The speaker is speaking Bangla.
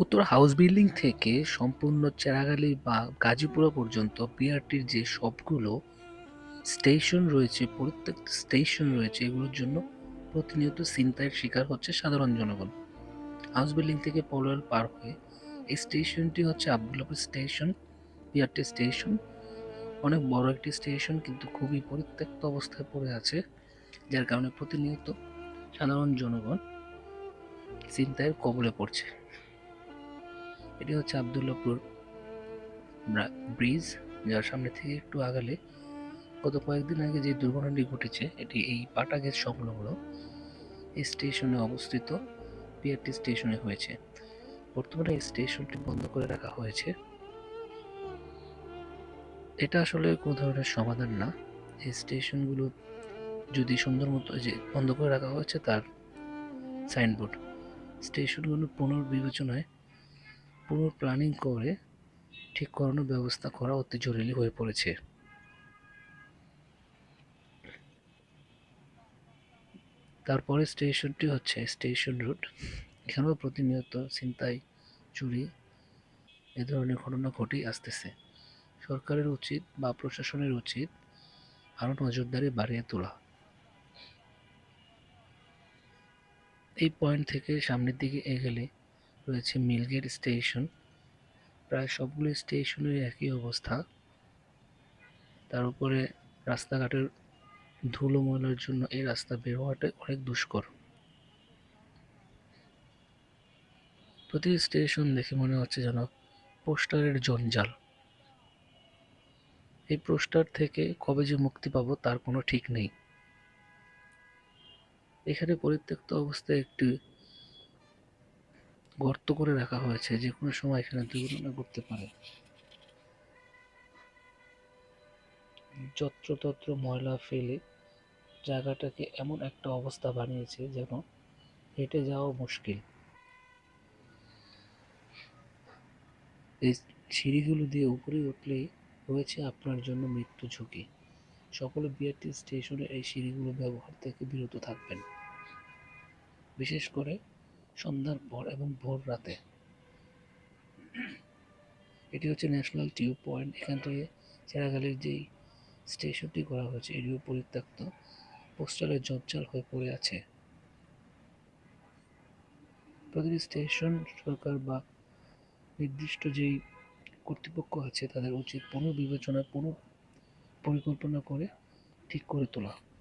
উত্তর হাউস বিল্ডিং থেকে সম্পূর্ণ চেরাগালি বা গাজীপুরা পর্যন্ত বিআরটির যে সবগুলো স্টেশন রয়েছে, প্রত্যেক স্টেশন রয়েছে, এগুলোর জন্য প্রতিনিয়ত ছিনতাইয়ের শিকার হচ্ছে সাধারণ জনগণ। হাউস বিল্ডিং থেকে পলোয়ার পার হয়ে এই স্টেশনটি হচ্ছে আবদুল্লাপুর স্টেশন বিআরটি স্টেশন অনেক বড় একটি স্টেশন কিন্তু খুবই পরিত্যক্ত অবস্থায় পড়ে আছে, যার কারণে প্রতিনিয়ত সাধারণ জনগণ ছিনতাইয়ের কবলে পড়ছে। এটি হচ্ছে আবদুল্লাপুর ব্রা- ব্রিজ, যার সামনে থেকে একটু আগালে গত কয়েকদিন আগে যে দুর্ঘটনাটি ঘটেছে, এটি এই পাটা গেট সংলগ্ন এই স্টেশনে অবস্থিত পিআরটি স্টেশনে হয়েছে। বর্তমানে এই স্টেশনটি বন্ধ করে রাখা হয়েছে। এটা আসলে কোনো ধরনের সমাধান না। এই স্টেশনগুলো যদি সুন্দর মতো যে বন্ধ করে রাখা হয়েছে, তার সাইনবোর্ড। স্টেশনগুলো পুনর্বিবেচনায় পুনঃ প্ল্যানিং করে ঠিক করানোর ব্যবস্থা করা অতি জরুরি হয়ে পড়েছে। তারপরে স্টেশনটি হচ্ছে স্টেশন রোড। এখানেও প্রতিনিয়ত ছিনতাই, চুরি এ ধরনের ঘটনা ঘটেই আসতেছে। সরকারের উচিত বা প্রশাসনের উচিত আরও নজরদারি বাড়িয়ে তোলা। এই পয়েন্ট থেকে সামনের দিকে এগেলে রয়েছে মিলগেট স্টেশন। প্রায় সবগুলো স্টেশনের একই অবস্থা। তার উপরে রাস্তাঘাটের ধুলো ময়লার জন্য এই রাস্তা বের হওয়াটা অনেক দুষ্কর। প্রতি স্টেশন দেখে মনে হচ্ছে যেন পোস্টারের জঞ্জাল। এই পোস্টার থেকে কবে যে মুক্তি পাবো তার কোনো ঠিক নেই। এখানে পরিত্যক্ত অবস্থায় একটি গর্ত করে রাখা হয়েছে, যে কোনো সময় এখানে দুর্ঘটনা ঘটতে পারে। যত্রতত্র ময়লা ফেলে জায়গাটাকে এমন একটা অবস্থা বানিয়েছে যেন হেঁটে যাওয়া মুশকিল। এই সিঁড়িগুলো দিয়ে উপরে উঠলেই রয়েছে আপনার জন্য মৃত্যু ঝুঁকি। সকলে বিআরটি স্টেশনে এই সিঁড়িগুলো ব্যবহার থেকে বিরত থাকবেন। বিশেষ করে সন্ধ্যার পর এবং ভোর রাতে। এটি হচ্ছে ন্যাশনাল টিউব পয়েন্ট। এখান থেকে চেরাগালির যেই স্টেশনটি করা হয়েছে, এটিও পরিত্যক্ত। পোস্টারের জঞ্জাল হয়ে পড়ে আছে। প্রতিটি স্টেশন সরকার বা নির্দিষ্ট যেই কর্তৃপক্ষ আছে, তাদের উচিত পুনর্বিবেচনা পুনঃ পরিকল্পনা করে ঠিক করে তোলা।